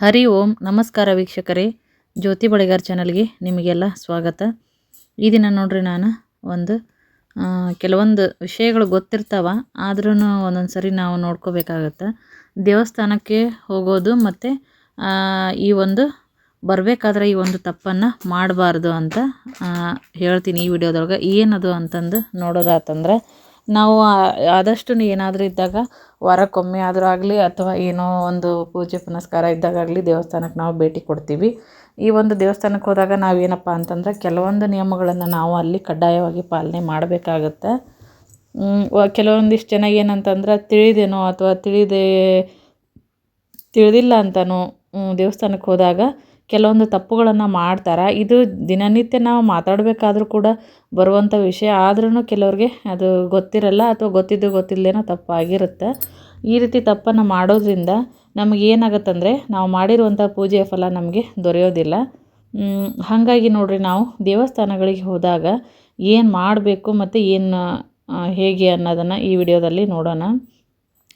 ಹರಿ ಓಂ, ನಮಸ್ಕಾರ ವೀಕ್ಷಕರೇ. ಜ್ಯೋತಿ ಬಳಿಗಾರ್ ಚಾನಲ್ಗೆ ನಿಮಗೆಲ್ಲ ಸ್ವಾಗತ. ಈ ದಿನ ನೋಡ್ರಿ ನಾನು ಒಂದು ಕೆಲವೊಂದು ವಿಷಯಗಳು ಗೊತ್ತಿರ್ತಾವ ಆದ್ರೂ ಒಂದೊಂದು ಸರಿ ನಾವು ನೋಡ್ಕೋಬೇಕಾಗತ್ತೆ. ದೇವಸ್ಥಾನಕ್ಕೆ ಹೋಗೋದು ಮತ್ತು ಈ ಒಂದು, ಬರಬೇಕಾದ್ರೆ ಈ ಒಂದು ತಪ್ಪನ್ನು ಮಾಡಬಾರ್ದು ಅಂತ ಹೇಳ್ತೀನಿ ಈ ವಿಡಿಯೋದೊಳಗೆ. ಏನದು ಅಂತಂದು ನೋಡೋದಾತಂದ್ರೆ ನಾವು ಆದಷ್ಟು ಏನಾದರೂ ಇದ್ದಾಗ ವಾರಕ್ಕೊಮ್ಮೆ ಆದರೂ ಆಗಲಿ ಅಥವಾ ಏನೋ ಒಂದು ಪೂಜೆ ಪುನಸ್ಕಾರ ಇದ್ದಾಗಲಿ ದೇವಸ್ಥಾನಕ್ಕೆ ನಾವು ಭೇಟಿ ಕೊಡ್ತೀವಿ. ಈ ಒಂದು ದೇವಸ್ಥಾನಕ್ಕೆ ಹೋದಾಗ ನಾವೇನಪ್ಪ ಅಂತಂದ್ರೆ ಕೆಲವೊಂದು ನಿಯಮಗಳನ್ನು ನಾವು ಅಲ್ಲಿ ಕಡ್ಡಾಯವಾಗಿ ಪಾಲನೆ ಮಾಡಬೇಕಾಗತ್ತೆ. ಕೆಲವೊಂದಿಷ್ಟು ಜನ ಏನಂತಂದ್ರೆ ತಿಳಿದೇನೋ ಅಥವಾ ತಿಳಿದೇ, ತಿಳಿದಿಲ್ಲ ಅಂತನೋ ದೇವಸ್ಥಾನಕ್ಕೆ ಹೋದಾಗ ಕೆಲವೊಂದು ತಪ್ಪುಗಳನ್ನು ಮಾಡ್ತಾರೆ. ಇದು ದಿನನಿತ್ಯ ನಾವು ಮಾತಾಡಬೇಕಾದ್ರೂ ಕೂಡ ಬರುವಂಥ ವಿಷಯ. ಆದ್ರೂ ಕೆಲವ್ರಿಗೆ ಅದು ಗೊತ್ತಿರಲ್ಲ ಅಥವಾ ಗೊತ್ತಿದ್ದು ಗೊತ್ತಿಲ್ಲದೇನೋ ತಪ್ಪಾಗಿರುತ್ತೆ. ಈ ರೀತಿ ತಪ್ಪನ್ನು ಮಾಡೋದ್ರಿಂದ ನಮಗೆ ಏನಾಗುತ್ತಂದರೆ ನಾವು ಮಾಡಿರುವಂಥ ಪೂಜೆಯ ಫಲ ನಮಗೆ ದೊರೆಯೋದಿಲ್ಲ. ಹಾಗಾಗಿ ನೋಡಿರಿ ನಾವು ದೇವಸ್ಥಾನಗಳಿಗೆ ಹೋದಾಗ ಏನು ಮಾಡಬೇಕು ಮತ್ತು ಏನು ಹೇಗೆ ಅನ್ನೋದನ್ನು ಈ ವಿಡಿಯೋದಲ್ಲಿ ನೋಡೋಣ.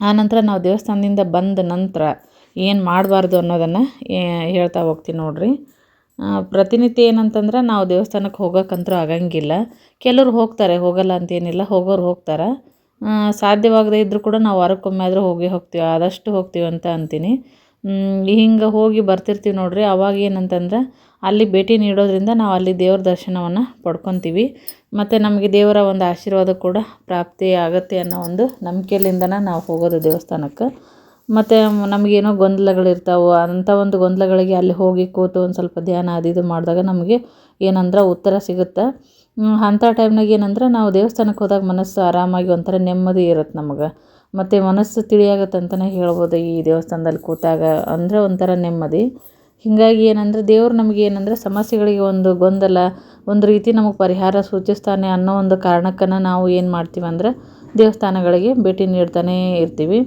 ಆನಂತರ ನಾವು ದೇವಸ್ಥಾನದಿಂದ ಬಂದ ನಂತರ ಏನು ಮಾಡಬಾರ್ದು ಅನ್ನೋದನ್ನು ಹೇಳ್ತಾ ಹೋಗ್ತೀನಿ ನೋಡಿರಿ. ಪ್ರತಿನಿತ್ಯ ಏನಂತಂದ್ರೆ ನಾವು ದೇವಸ್ಥಾನಕ್ಕೆ ಹೋಗೋಕ್ಕಂತೂ ಆಗಂಗಿಲ್ಲ. ಕೆಲವ್ರು ಹೋಗ್ತಾರೆ, ಹೋಗಲ್ಲ ಅಂತೇನಿಲ್ಲ, ಹೋಗೋರು ಹೋಗ್ತಾರೆ. ಸಾಧ್ಯವಾಗದೇ ಇದ್ದರೂ ಕೂಡ ನಾವು ವಾರಕ್ಕೊಮ್ಮೆ ಆದರೂ ಹೋಗಿ ಹೋಗ್ತೀವಿ, ಆದಷ್ಟು ಹೋಗ್ತೀವಿ ಅಂತ ಅಂತೀನಿ. ಹಿಂಗೆ ಹೋಗಿ ಬರ್ತಿರ್ತೀವಿ ನೋಡಿರಿ. ಅವಾಗ ಏನಂತಂದ್ರೆ ಅಲ್ಲಿ ಭೇಟಿ ನೀಡೋದ್ರಿಂದ ನಾವು ಅಲ್ಲಿ ದೇವ್ರ ದರ್ಶನವನ್ನು ಪಡ್ಕೊತೀವಿ. ಮತ್ತು ನಮಗೆ ದೇವರ ಒಂದು ಆಶೀರ್ವಾದ ಕೂಡ ಪ್ರಾಪ್ತಿ ಆಗುತ್ತೆ ಅನ್ನೋ ಒಂದು ನಂಬಿಕೆಲಿಂದನೇ ನಾವು ಹೋಗೋದು ದೇವಸ್ಥಾನಕ್ಕೆ. ಮತ್ತು ನಮಗೇನೋ ಗೊಂದಲಗಳಿರ್ತಾವೆ, ಅಂಥ ಒಂದು ಗೊಂದಲಗಳಿಗೆ ಅಲ್ಲಿ ಹೋಗಿ ಕೂತು ಒಂದು ಸ್ವಲ್ಪ ಧ್ಯಾನ ಅದು ಇದು ಮಾಡಿದಾಗ ನಮಗೆ ಏನಂದ್ರೆ ಉತ್ತರ ಸಿಗುತ್ತೆ. ಅಂಥ ಟೈಮ್ನಾಗ ಏನಂದ್ರೆ ನಾವು ದೇವಸ್ಥಾನಕ್ಕೆ ಹೋದಾಗ ಮನಸ್ಸು ಆರಾಮಾಗಿ ಒಂಥರ ನೆಮ್ಮದಿ ಇರುತ್ತೆ ನಮಗೆ. ಮತ್ತು ಮನಸ್ಸು ತಿಳಿಯಾಗತ್ತೆ ಅಂತಲೇ ಹೇಳ್ಬೋದು ಈ ದೇವಸ್ಥಾನದಲ್ಲಿ ಕೂತಾಗ, ಅಂದರೆ ಒಂಥರ ನೆಮ್ಮದಿ. ಹೀಗಾಗಿ ಏನಂದ್ರೆ ದೇವ್ರು ನಮಗೆ ಏನಂದ್ರೆ ಸಮಸ್ಯೆಗಳಿಗೆ ಒಂದು ಗೊಂದಲ, ಒಂದು ರೀತಿ ನಮಗೆ ಪರಿಹಾರ ಸೂಚಿಸ್ತಾನೆ ಅನ್ನೋ ಒಂದು ಕಾರಣಕ್ಕನ್ನು ನಾವು ಏನು ಮಾಡ್ತೀವಿ ಅಂದ್ರೆ ದೇವಸ್ಥಾನಗಳಿಗೆ ಭೇಟಿ ನೀಡ್ತಾನೇ ಇರ್ತೀವಿ.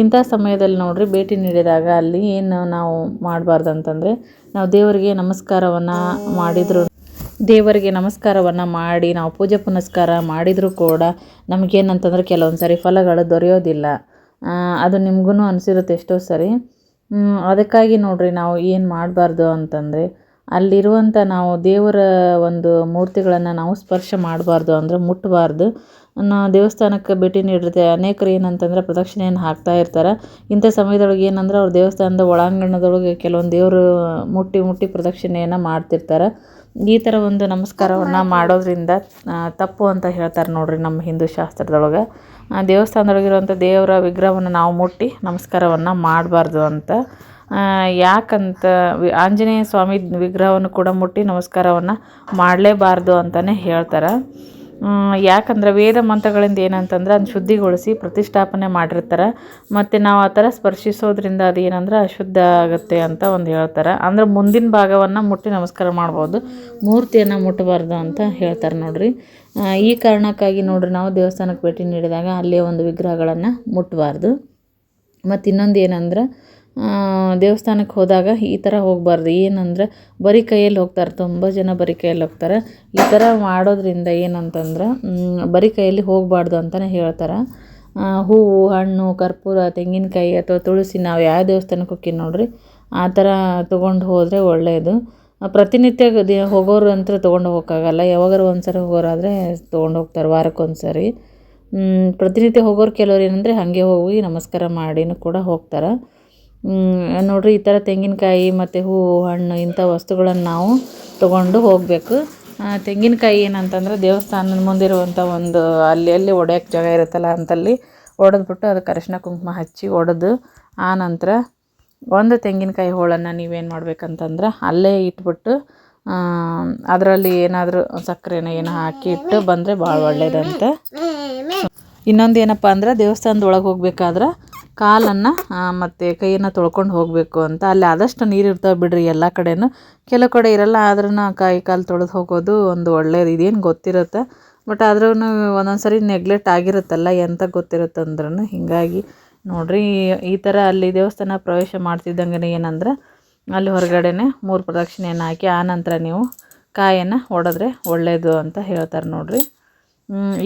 ಇಂಥ ಸಮಯದಲ್ಲಿ ನೋಡಿರಿ ಭೇಟಿ ನೀಡಿದಾಗ ಅಲ್ಲಿ ಏನು ನಾವು ಮಾಡಬಾರ್ದು ಅಂತಂದರೆ ನಾವು ದೇವರಿಗೆ ನಮಸ್ಕಾರವನ್ನು ಮಾಡಿದ್ರು. ದೇವರಿಗೆ ನಮಸ್ಕಾರವನ್ನು ಮಾಡಿ, ನಾವು ಪೂಜೆ ಪುನಸ್ಕಾರ ಮಾಡಿದರೂ ಕೂಡ ನಮಗೇನಂತಂದ್ರೆ ಕೆಲವೊಂದು ಸರಿ ಫಲಗಳು ದೊರೆಯೋದಿಲ್ಲ. ಅದು ನಿಮಗೂ ಅನಿಸಿರುತ್ತೆ ಎಷ್ಟೋ ಸರಿ. ಅದಕ್ಕಾಗಿ ನೋಡಿರಿ ನಾವು ಏನು ಮಾಡಬಾರ್ದು ಅಂತಂದರೆ ಅಲ್ಲಿರುವಂಥ ನಾವು ದೇವರ ಒಂದು ಮೂರ್ತಿಗಳನ್ನು ನಾವು ಸ್ಪರ್ಶ ಮಾಡಬಾರ್ದು ಅಂದರೆ ಮುಟ್ಟಬಾರ್ದು ನಾ ದೇವಸ್ಥಾನಕ್ಕೆ ಭೇಟಿ ನೀಡಿರ್ತೆ ಅನೇಕರು ಏನಂತಂದ್ರೆ ಪ್ರದಕ್ಷಿಣೆಯನ್ನು ಹಾಕ್ತಾ ಇರ್ತಾರೆ. ಇಂಥ ಸಮಯದೊಳಗೆ ಏನಂದ್ರೆ ಅವ್ರು ದೇವಸ್ಥಾನದ ಒಳಾಂಗಣದೊಳಗೆ ಕೆಲವೊಂದು ದೇವರು ಮುಟ್ಟಿ ಮುಟ್ಟಿ ಪ್ರದಕ್ಷಿಣೆಯನ್ನು ಮಾಡ್ತಿರ್ತಾರೆ. ಈ ಥರ ಒಂದು ನಮಸ್ಕಾರವನ್ನು ಮಾಡೋದ್ರಿಂದ ತಪ್ಪು ಅಂತ ಹೇಳ್ತಾರೆ ನೋಡಿರಿ ನಮ್ಮ ಹಿಂದೂ ಶಾಸ್ತ್ರದೊಳಗೆ. ದೇವಸ್ಥಾನದೊಳಗಿರುವಂಥ ದೇವರ ವಿಗ್ರಹವನ್ನು ನಾವು ಮುಟ್ಟಿ ನಮಸ್ಕಾರವನ್ನು ಮಾಡಬಾರ್ದು ಅಂತ. ಯಾಕಂತ ವಿ- ಆಂಜನೇಯ ಸ್ವಾಮಿ ವಿಗ್ರಹವನ್ನು ಕೂಡ ಮುಟ್ಟಿ ನಮಸ್ಕಾರವನ್ನು ಮಾಡಲೇಬಾರ್ದು ಅಂತಲೇ ಹೇಳ್ತಾರೆ. ಯಾಕಂದ್ರೆ ವೇದ ಮಂತ್ರಗಳಿಂದ ಏನಂತಂದ್ರೆ ಅದನ್ನ ಶುದ್ಧಿಗೊಳಿಸಿ ಪ್ರತಿಷ್ಠಾಪನೆ ಮಾಡಿರ್ತಾರೆ. ಮತ್ತು ನಾವು ಆ ಥರ ಸ್ಪರ್ಶಿಸೋದ್ರಿಂದ ಅದು ಏನಂದ್ರೆ ಅಶುದ್ಧ ಆಗುತ್ತೆ ಅಂತ ಒಂದು ಹೇಳ್ತಾರೆ. ಅಂದ್ರೆ ಮುಂದಿನ ಭಾಗವನ್ನು ಮುಟ್ಟಿ ನಮಸ್ಕಾರ ಮಾಡ್ಬೋದು. ಮೂರ್ತಿಯನ್ನು ಮುಟ್ಟಬಾರ್ದು ಅಂತ ಹೇಳ್ತಾರೆ ನೋಡಿರಿ. ಈ ಕಾರಣಕ್ಕಾಗಿ ನೋಡಿರಿ ನಾವು ದೇವಸ್ಥಾನಕ್ಕೆ ಭೇಟಿ ನೀಡಿದಾಗ ಅಲ್ಲಿಯ ಒಂದು ವಿಗ್ರಹಗಳನ್ನು ಮುಟ್ಟಬಾರ್ದು ಮತ್ತು ಇನ್ನೊಂದು ಏನಂದ್ರೆ ದೇವಸ್ಥಾನಕ್ಕೆ ಹೋದಾಗ ಈ ಥರ ಹೋಗಬಾರ್ದು. ಏನಂದ್ರೆ ಬರೀ ಕೈಯಲ್ಲಿ ಹೋಗ್ತಾರೆ ತುಂಬ ಜನ ಬರೀ ಕೈಯಲ್ಲಿ ಹೋಗ್ತಾರೆ. ಈ ಥರ ಮಾಡೋದ್ರಿಂದ ಏನಂತಂದ್ರೆ ಬರಿ ಕೈಯಲ್ಲಿ ಹೋಗಬಾರ್ದು ಅಂತಲೇ ಹೇಳ್ತಾರೆ. ಹೂವು ಹಣ್ಣು ಕರ್ಪೂರ ತೆಂಗಿನಕಾಯಿ ಅಥವಾ ತುಳಸಿ ನಾವು ಯಾವ ದೇವಸ್ಥಾನಕ್ಕೆ ಹೋಗ್ತೀನಿ ನೋಡ್ರಿ ಆ ಥರ ತೊಗೊಂಡು ಹೋದರೆ ಒಳ್ಳೆಯದು ಪ್ರತಿನಿತ್ಯ ಹೋಗೋರು ಅಂತ ತೊಗೊಂಡು ಹೋಗೋಕ್ಕಾಗಲ್ಲ. ಯಾವಾಗಾರು ಒಂದು ಸರಿ ಹೋಗೋರಾದರೆ ತೊಗೊಂಡು ಹೋಗ್ತಾರೆ ವಾರಕ್ಕೊಂದು ಸರಿ ಮ್, ಪ್ರತಿನಿತ್ಯ ಹೋಗೋರು ಕೆಲವ್ರು ಏನಂದರೆ ಹಾಗೆ ಹೋಗಿ ನಮಸ್ಕಾರ ಮಾಡಿನೂ ಕೂಡ ಹೋಗ್ತಾರೆ. ನೋಡ್ರಿ ಈ ಥರ ತೆಂಗಿನಕಾಯಿ ಮತ್ತು ಹೂವು ಹಣ್ಣು ಇಂಥ ವಸ್ತುಗಳನ್ನು ನಾವು ತೊಗೊಂಡು ಹೋಗಬೇಕು. ತೆಂಗಿನಕಾಯಿ ಏನಂತಂದರೆ ದೇವಸ್ಥಾನದ ಮುಂದಿರುವಂಥ ಒಂದು ಅಲ್ಲಿ ಅಲ್ಲಿ ಒಡೆಯೋಕ್ಕೆ ಜಾಗ ಇರುತ್ತಲ್ಲ ಅಂತಲ್ಲಿ ಒಡೆದ್ಬಿಟ್ಟು ಅದಕ್ಕೆ ಅರಿಶಿನ ಕುಂಕುಮ ಹಚ್ಚಿ ಒಡೆದು ಆ ನಂತರ ಒಂದು ತೆಂಗಿನಕಾಯಿ ಹೋಳನ್ನು ನೀವೇನು ಮಾಡ್ಬೇಕಂತಂದ್ರೆ ಅಲ್ಲೇ ಇಟ್ಬಿಟ್ಟು ಅದರಲ್ಲಿ ಏನಾದರೂ ಸಕ್ಕರೆನ ಏನೋ ಹಾಕಿ ಇಟ್ಟು ಬಂದರೆ ಭಾಳ ಒಳ್ಳೆಯದಂತೆ ಇನ್ನೊಂದು ಏನಪ್ಪ ಅಂದ್ರೆ ದೇವಸ್ಥಾನದೊಳಗೆ ಹೋಗಬೇಕಾದ್ರೆ ಹೋಗ್ಬೇಕಾದ್ರೆ ಕಾಲನ್ನು ಮತ್ತು ಕೈಯನ್ನು ತೊಳ್ಕೊಂಡು ಹೋಗಬೇಕು ಅಂತ. ಅಲ್ಲಿ ಆದಷ್ಟು ನೀರು ಇರ್ತಾವೆ ಬಿಡ್ರಿ ಎಲ್ಲ ಕಡೆಯೂ ಕೆಲವು ಕಡೆ ಇರಲ್ಲ ಆದ್ರೂ ಕೈ ಕಾಲು ತೊಳೆದು ಹೋಗೋದು ಒಂದು ಒಳ್ಳೇದು. ಇದೇನು ಗೊತ್ತಿರುತ್ತೆ. ಬಟ್ ಆದ್ರೂ ಒಂದೊಂದು ಸರಿ ನೆಗ್ಲೆಕ್ಟ್ ಆಗಿರುತ್ತಲ್ಲ, ಎಂತ ಗೊತ್ತಿರುತ್ತೆ ಅಂದ್ರೂ ಹೀಗಾಗಿ. ನೋಡಿರಿ, ಈ ಥರ ಅಲ್ಲಿ ದೇವಸ್ಥಾನ ಪ್ರವೇಶ ಮಾಡ್ತಿದ್ದಂಗೆ ಏನಂದ್ರೆ, ಅಲ್ಲಿ ಹೊರಗಡೆನೆ ಮೂರು ಪ್ರದಕ್ಷಿಣೆಯನ್ನು ಹಾಕಿ ಆನಂತರ ನಂತರ ನೀವು ಕಾಯನ್ನು ಒಡೆದ್ರೆ ಒಳ್ಳೆಯದು ಅಂತ ಹೇಳ್ತಾರೆ ನೋಡಿರಿ.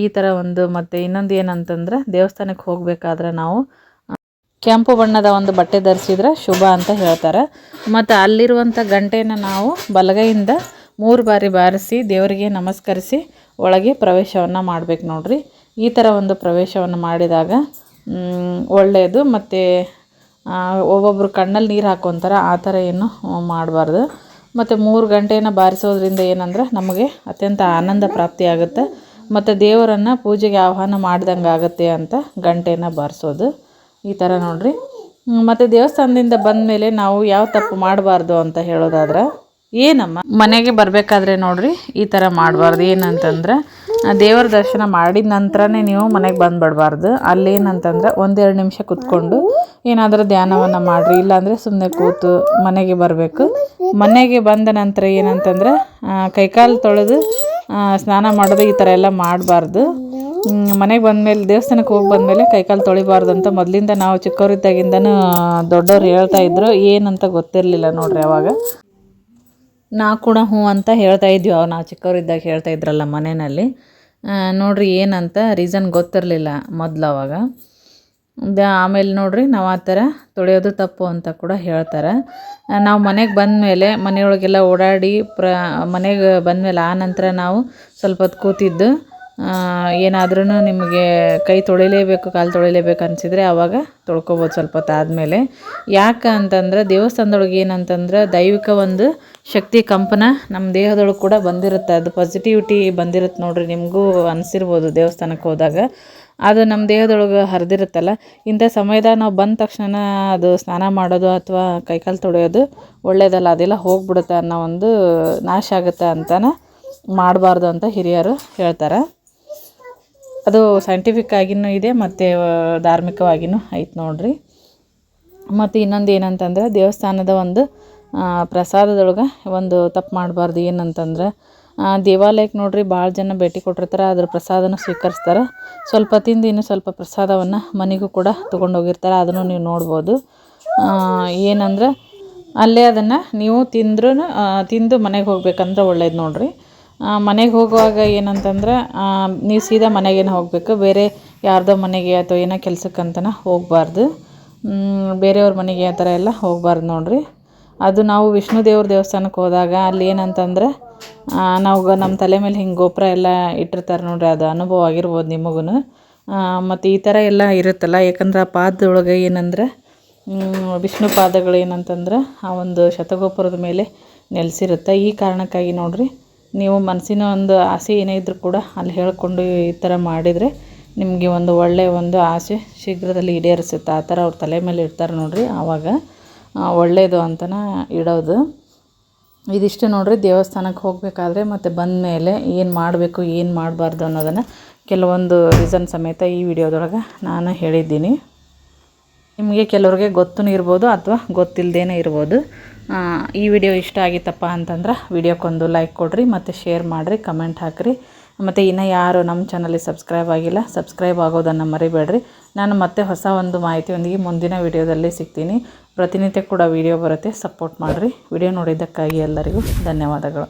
ಈ ಥರ ಒಂದು, ಮತ್ತು ಇನ್ನೊಂದು ಏನಂತಂದ್ರೆ ದೇವಸ್ಥಾನಕ್ಕೆ ಹೋಗಬೇಕಾದ್ರೆ ನಾವು ಕೆಂಪು ಬಣ್ಣದ ಒಂದು ಬಟ್ಟೆ ಧರಿಸಿದ್ರೆ ಶುಭ ಅಂತ ಹೇಳ್ತಾರೆ. ಮತ್ತು ಅಲ್ಲಿರುವಂಥ ಗಂಟೆನ ನಾವು ಬಲಗೈಯಿಂದ ಮೂರು ಬಾರಿ ಬಾರಿಸಿ ದೇವರಿಗೆ ನಮಸ್ಕರಿಸಿ ಒಳಗೆ ಪ್ರವೇಶವನ್ನು ಮಾಡಬೇಕು ನೋಡ್ರಿ. ಈ ಥರ ಒಂದು ಪ್ರವೇಶವನ್ನು ಮಾಡಿದಾಗ ಒಳ್ಳೆಯದು. ಮತ್ತು ಒಬ್ಬೊಬ್ರು ಕಣ್ಣಲ್ಲಿ ನೀರು ಹಾಕ್ಕೊತಾರೆ ಆ ಥರ ಏನು ಮಾಡಬಾರ್ದು. ಮತ್ತು ಮೂರು ಗಂಟೆಯನ್ನು ಬಾರಿಸೋದ್ರಿಂದ ಏನಂದ್ರೆ ನಮಗೆ ಅತ್ಯಂತ ಆನಂದ ಪ್ರಾಪ್ತಿಯಾಗುತ್ತೆ ಮತ್ತು ದೇವರನ್ನು ಪೂಜೆಗೆ ಆಹ್ವಾನ ಮಾಡ್ದಂಗೆ ಆಗುತ್ತೆ ಅಂತ ಗಂಟೆನ ಬಾರಿಸೋದು. ಈ ಥರ ನೋಡಿರಿ. ಮತ್ತು ದೇವಸ್ಥಾನದಿಂದ ಬಂದ ಮೇಲೆ ನಾವು ಯಾವ ತಪ್ಪು ಮಾಡಬಾರ್ದು ಅಂತ ಹೇಳೋದಾದ್ರೆ ಏನಮ್ಮ? ಮನೆಗೆ ಬರಬೇಕಾದ್ರೆ ನೋಡ್ರಿ ಈ ಥರ ಮಾಡಬಾರ್ದು. ಏನಂತಂದ್ರೆ ದೇವರ ದರ್ಶನ ಮಾಡಿದ ನಂತರನೇ ನೀವು ಮನೆಗೆ ಬಂದುಬಿಡಬಾರ್ದು. ಅಲ್ಲೇನಂತಂದ್ರೆ ಒಂದೆರಡು ನಿಮಿಷ ಕುತ್ಕೊಂಡು ಏನಾದರೂ ಧ್ಯಾನವನ್ನು ಮಾಡಿರಿ. ಇಲ್ಲಾಂದರೆ ಸುಮ್ಮನೆ ಕೂತು ಮನೆಗೆ ಬರಬೇಕು. ಮನೆಗೆ ಬಂದ ನಂತರ ಏನಂತಂದ್ರೆ ಕೈಕಾಲು ತೊಳೆದು ಸ್ನಾನ ಮಾಡೋದು ಈ ಥರ ಎಲ್ಲ ಮಾಡಬಾರ್ದು. ಮನೆಗೆ ಬಂದಮೇಲೆ ದೇವಸ್ಥಾನಕ್ಕೆ ಹೋಗಿ ಬಂದಮೇಲೆ ಕೈಕಾಲು ತೊಳಿಬಾರ್ದು ಅಂತ ಮೊದಲಿಂದ ನಾವು ಚಿಕ್ಕವರಿದ್ದಾಗಿಂದನೂ ದೊಡ್ಡವ್ರು ಹೇಳ್ತಾ ಇದ್ರು. ಏನಂತ ಗೊತ್ತಿರಲಿಲ್ಲ ನೋಡ್ರಿ ಅವಾಗ. ನಾ ಕೂಡ ಹ್ಞೂ ಅಂತ ಹೇಳ್ತಾ ಇದ್ವಿ. ಅವಾಗ ನಾವು ಚಿಕ್ಕವರಿದ್ದಾಗ ಹೇಳ್ತಾ ಇದ್ರಲ್ಲ ಮನೆಯಲ್ಲಿ ನೋಡ್ರಿ ಏನಂತ ರೀಸನ್ ಗೊತ್ತಿರಲಿಲ್ಲ ಮೊದಲು ಅವಾಗ. ಆಮೇಲೆ ನೋಡ್ರಿ ನಾವು ಆ ಥರ ತೊಳೆಯೋದು ತಪ್ಪು ಅಂತ ಕೂಡ ಹೇಳ್ತಾರೆ. ನಾವು ಮನೆಗೆ ಬಂದಮೇಲೆ ಮನೆಯೊಳಗೆಲ್ಲ ಓಡಾಡಿ ಪ್ರ, ಮನೆಗೆ ಬಂದಮೇಲೆ ಆ ನಂತರ ನಾವು ಸ್ವಲ್ಪ ಹೊತ್ತು ಕೂತಿದ್ದು. ಏನಾದ್ರೂ ನಿಮಗೆ ಕೈ ತೊಳಿಲೇಬೇಕು, ಕಾಲು ತೊಳಿಲೇಬೇಕು ಅನಿಸಿದ್ರೆ ಆವಾಗ ತೊಳ್ಕೊಬೋದು ಸ್ವಲ್ಪ ಹೊತ್ತು ಆದಮೇಲೆ. ಯಾಕೆ ಅಂತಂದ್ರೆ ದೇವಸ್ಥಾನದೊಳಗೆ ಏನಂತಂದ್ರೆ ದೈವಿಕ ಒಂದು ಶಕ್ತಿ ಕಂಪನ ನಮ್ಮ ದೇಹದೊಳಗೆ ಕೂಡ ಬಂದಿರುತ್ತೆ. ಅದು ಪಾಸಿಟಿವಿಟಿ ಬಂದಿರುತ್ತೆ ನೋಡಿರಿ, ನಿಮಗೂ ಅನಿಸಿರ್ಬೋದು ದೇವಸ್ಥಾನಕ್ಕೆ ಹೋದಾಗ. ಅದು ನಮ್ಮ ದೇಹದೊಳಗೆ ಹರಿದಿರುತ್ತಲ್ಲ, ಇಂಥ ಸಮಯದಾಗ ನಾವು ಬಂದ ತಕ್ಷಣ ಅದು ಸ್ನಾನ ಮಾಡೋದು ಅಥವಾ ಕೈಕಾಲು ತೊಳೆಯೋದು ಒಳ್ಳೆಯದಲ್ಲ ಅದೆಲ್ಲ ಹೋಗ್ಬಿಡುತ್ತೆ ಅನ್ನೋ ಒಂದು ನಾಶ ಆಗುತ್ತೆ ಅಂತಲೇ ಮಾಡಬಾರ್ದು ಅಂತ ಹಿರಿಯರು ಹೇಳ್ತಾರೆ. ಅದು ಸೈಂಟಿಫಿಕ್ ಆಗಿನೂ ಇದೆ, ಮತ್ತು ಧಾರ್ಮಿಕವಾಗಿನೂ ಐತೆ ನೋಡ್ರಿ. ಮತ್ತು ಇನ್ನೊಂದು ಏನಂತಂದ್ರೆ, ದೇವಸ್ಥಾನದ ಒಂದು ಪ್ರಸಾದದೊಳಗೆ ಒಂದು ತಪ್ಪು ಮಾಡಬಾರ್ದು. ಏನಂತಂದ್ರೆ ದೇವಾಲಯಕ್ಕೆ ನೋಡ್ರಿ ಭಾಳ ಜನ ಭೇಟಿ ಕೊಟ್ಟಿರ್ತಾರೆ, ಅದ್ರ ಪ್ರಸಾದನ ಸ್ವೀಕರಿಸ್ತಾರೆ. ಸ್ವಲ್ಪ ತಿಂದು ಇನ್ನು ಸ್ವಲ್ಪ ಪ್ರಸಾದವನ್ನು ಮನೆಗೂ ಕೂಡ ತೊಗೊಂಡೋಗಿರ್ತಾರೆ, ಅದನ್ನು ನೀವು ನೋಡ್ಬೋದು. ಏನಂದ್ರೆ, ಅಲ್ಲೇ ಅದನ್ನು ನೀವು ತಿಂದ್ರೂ ತಿಂದು ಮನೆಗೆ ಹೋಗ್ಬೇಕಂದ್ರೆ ಒಳ್ಳೇದು ನೋಡ್ರಿ. ಮನೆಗೆ ಹೋಗುವಾಗ ಏನಂತಂದ್ರೆ ನೀವು ಸೀದಾ ಮನೆಗೇನು ಹೋಗಬೇಕು. ಬೇರೆ ಯಾರದೋ ಮನೆಗೆ ಅಥವಾ ಏನೋ ಕೆಲ್ಸಕ್ಕಂತನೇ ಹೋಗಬಾರ್ದು. ಬೇರೆಯವ್ರ ಮನೆಗೆ ಆ ಥರ ಎಲ್ಲ ಹೋಗಬಾರ್ದು ನೋಡಿರಿ. ಅದು ನಾವು ವಿಷ್ಣು ದೇವ್ರ ದೇವಸ್ಥಾನಕ್ಕೆ ಹೋದಾಗ ಅಲ್ಲಿ ಏನಂತಂದ್ರೆ ನಾವು ನಮ್ಮ ತಲೆ ಮೇಲೆ ಹಿಂಗೆ ಗೋಪುರ ಎಲ್ಲ ಇಟ್ಟಿರ್ತಾರೆ ನೋಡಿರಿ, ಅದು ಅನುಭವ ಆಗಿರ್ಬೋದು ನಿಮಗೂ ಮತ್ತು ಈ ಥರ ಎಲ್ಲ ಇರುತ್ತಲ್ಲ, ಯಾಕಂದ್ರೆ ಆ ಪಾದದೊಳಗೆ ಏನಂದ್ರೆ ವಿಷ್ಣು ಪಾದಗಳು ಏನಂತಂದ್ರೆ ಆ ಒಂದು ಶತಗೋಪುರದ ಮೇಲೆ ನೆಲೆಸಿರುತ್ತೆ. ಈ ಕಾರಣಕ್ಕಾಗಿ ನೋಡ್ರಿ ನೀವು ಮನಸ್ಸಿನ ಒಂದು ಆಸೆ ಏನೇ ಇದ್ದರೂ ಕೂಡ ಅಲ್ಲಿ ಹೇಳಿಕೊಂಡು ಈ ಥರ ಮಾಡಿದರೆ ನಿಮಗೆ ಒಂದು ಒಳ್ಳೆಯ ಒಂದು ಆಸೆ ಶೀಘ್ರದಲ್ಲಿ ಈಡೇರಿಸುತ್ತೆ. ಆ ಥರ ಅವ್ರ ತಲೆ ಮೇಲೆ ಇಡ್ತಾರೆ ನೋಡಿರಿ. ಆವಾಗ ಒಳ್ಳೆಯದು ಅಂತನ ಇಡೋದು. ಇದಿಷ್ಟು ನೋಡಿರಿ. ದೇವಸ್ಥಾನಕ್ಕೆ ಹೋಗಬೇಕಾದ್ರೆ ಮತ್ತು ಬಂದ ಮೇಲೆ ಏನು ಮಾಡಬೇಕು, ಏನು ಮಾಡಬಾರ್ದು ಅನ್ನೋದನ್ನು ಕೆಲವೊಂದು ರೀಸನ್ ಸಮೇತ ಈ ವಿಡಿಯೋದೊಳಗೆ ನಾನು ಹೇಳಿದ್ದೀನಿ. ನಿಮಗೆ ಕೆಲವ್ರಿಗೆ ಗೊತ್ತೂ ಇರ್ಬೋದು ಅಥವಾ ಗೊತ್ತಿಲ್ಲದೇನೆ ಇರ್ಬೋದು. ಈ ವಿಡಿಯೋ ಇಷ್ಟ ಆಗಿತ್ತಪ್ಪ ಅಂತಂದ್ರೆ ವಿಡಿಯೋಕ್ಕೊಂದು ಲೈಕ್ ಕೊಡಿರಿ, ಮತ್ತು ಶೇರ್ ಮಾಡಿರಿ ಕಮೆಂಟ್ ಹಾಕಿರಿ. ಮತ್ತು ಇನ್ನು ಯಾರು ನಮ್ಮ ಚಾನಲಿಗೆ ಸಬ್ಸ್ಕ್ರೈಬ್ ಆಗಿಲ್ಲ ಸಬ್ಸ್ಕ್ರೈಬ್ ಆಗೋದನ್ನು ಮರಿಬೇಡ್ರಿ. ನಾನು ಮತ್ತೆ ಹೊಸ ಒಂದು ಮಾಹಿತಿಯೊಂದಿಗೆ ಮುಂದಿನ ವಿಡಿಯೋದಲ್ಲಿ ಸಿಗ್ತೀನಿ. ಪ್ರತಿನಿತ್ಯ ಕೂಡ ವಿಡಿಯೋ ಬರುತ್ತೆ ಸಪೋರ್ಟ್ ಮಾಡಿರಿ. ವಿಡಿಯೋ ನೋಡಿದ್ದಕ್ಕಾಗಿ ಎಲ್ಲರಿಗೂ ಧನ್ಯವಾದಗಳು.